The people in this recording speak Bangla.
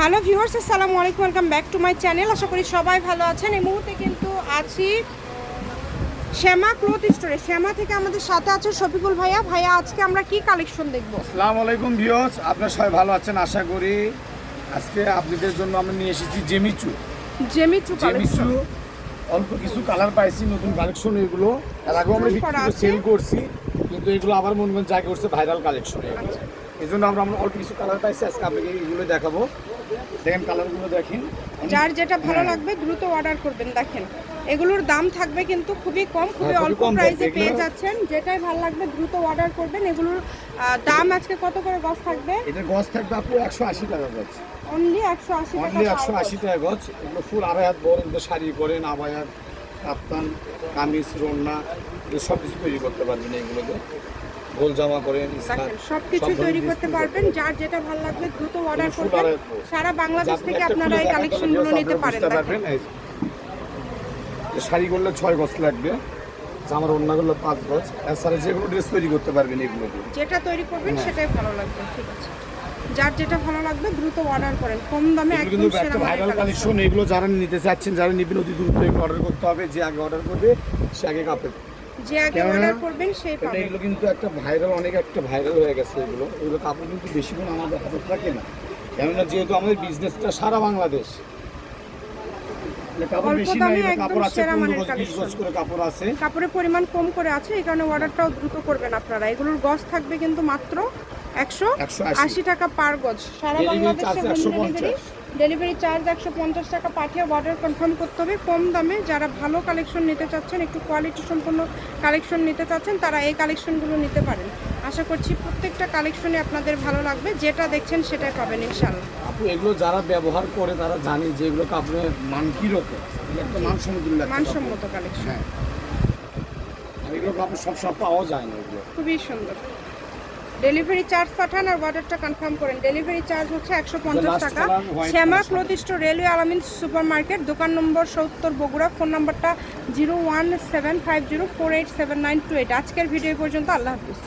হ্যালো ভিউয়ার্স আসসালামু আলাইকুম welcome back to my channel. আশা করি সবাই ভালো আছেন। এই মুহূর্তে কিন্তু আছি শ্যামা ক্লোথ স্টোরে। শ্যামা থেকে আমাদের সাথে আছে শফিকুল ভাইয়া। ভাইয়া আজকে আমরা কি কালেকশন দেখব? আসসালামু আলাইকুম ভিউয়ার্স আপনারা সবাই ভালো আছেন? আশা করি আজকে আপনাদের জন্য আমরা নিয়ে এসেছি জেমিচু। জেমিচু জেমিচু কালেকশন অল্প কিছু কালার পাইছি নতুন কালেকশন এগুলো। এর আগেও আমরা সেল করছি কিন্তু এগুলো আবার মনে মনে জায়গা করছে ভাইরাল কালেকশন এগুলো। এই জন্য আমরা আমরা অল্প কিছু কালার পাইছি আজকে আপনাকে এগুলো দেখাবো। দেখেন কালারগুলো দেখেন। যার যেটা ভালো হ্যাঁ। লাগবে দ্রুত অর্ডার করবেন দেখেন। এগুলোর দাম থাকবে কিন্তু খুবই কম খুবই হ্যাঁ, অল্প প্রাইসে পেয়ে যাচ্ছেন। যেটাই ভালো লাগবে দ্রুত অর্ডার করবেন। এগুলোর দাম আজকে কত করে গজ থাকবে? এটা গছ থাকবে আপু একশো আশি টাকা গছ। অনলি একশো আশি টাকা অনলি একশো আশি টাকা গছ। এগুলো ফুল আড়াই হাত বড় শাড়ি করেন আবায়াত কাপ্তান কামিজ রন্না এগুলো সব কিছু তৈরি করতে পারবেন এগুলোতে গোল জামা করেন সব ধরনের তৈরি করতে পারবেন যার যেটা ভালো লাগবে দ্রুত অর্ডার করবেন। সারা বাংলাদেশ থেকে আপনারা এই কালেকশনগুলো নিতে পারেন বুঝতে দেখেন। পারবেন এই যে। শাড়ি করলে ছয় গজ লাগবে জামার অন্য করলে পাঁচ গজ। এছাড়া যেগুলো ড্রেস তৈরি করতে পারবেন এগুলো যেটা তৈরি করবেন হ্যাঁ। সেটাই ভালো লাগবে ঠিক আছে। যার যেটা ভালো লাগবে দ্রুত অর্ডার করেন কম দামে একদম সেরা ভাইরাল কালেকশন এগুলো যারা নিতে চাচ্ছেন যারা নিবেন অতি দ্রুত অর্ডার করতে হবে যে আগে অর্ডার করবে সে আগে কাপে। যে আগে অর্ডার করবেন সেই পাবেন। এগুলো কিন্তু একটা ভাইরাল অনেক একটা ভাইরাল হয়ে গেছে এগুলো। এগুলো কাপড় কিন্তু বেশিক্ষণ আমাদের হাতে থাকে না। কেননা যেহেতু আমাদের বিজনেসটা সারা বাংলাদেশ। কাপড়ের পরিমাণ কম করে আছে এই কারণে অর্ডারটাও দ্রুত করবেন আপনারা। এগুলোর গজ থাকবে কিন্তু মাত্র একশো 180 আশি। টাকা পার গজ। সারা বাংলাদেশে charge হোম 150 ডেলিভারি চার্জ একশো পঞ্চাশ টাকা পাঠিয়ে অর্ডার কনফার্ম করতে হবে। কম দামে যারা ভালো কালেকশন নিতে চাচ্ছেন একটু কোয়ালিটি সম্পন্ন কালেকশন নিতে চাচ্ছেন তারা এই কালেকশনগুলো নিতে পারেন। আশা করছি প্রত্যেকটা কালেকশনে আপনাদের ভালো লাগবে যেটা দেখছেন সেটাই পাবেন ইনশাল্লাহ আপু এগুলো যারা ব্যবহার করে তারা জানে যে এগুলো কাপড়ের মান কীরকম। এগুলো একটা মানসম্মত। মানসম্মত কালেকশন হ্যাঁ। আর এগুলো কাপড় সবসময় পাওয়া যায় না এগুলো। খুবই সুন্দর। ডেলিভারি চার্জ পাঠান আর অর্ডারটা কনফার্ম করেন। ডেলিভারি চার্জ হচ্ছে একশো পঞ্চাশ টাকা। Shyama color railway Alamin super market দোকান নম্বর সত্তর বগুড়া ফোন নম্বরটা zero one seven five zero four eight seven nine two eight. আজকের ভিডিও পর্যন্ত আল্লাহ হাফিজ।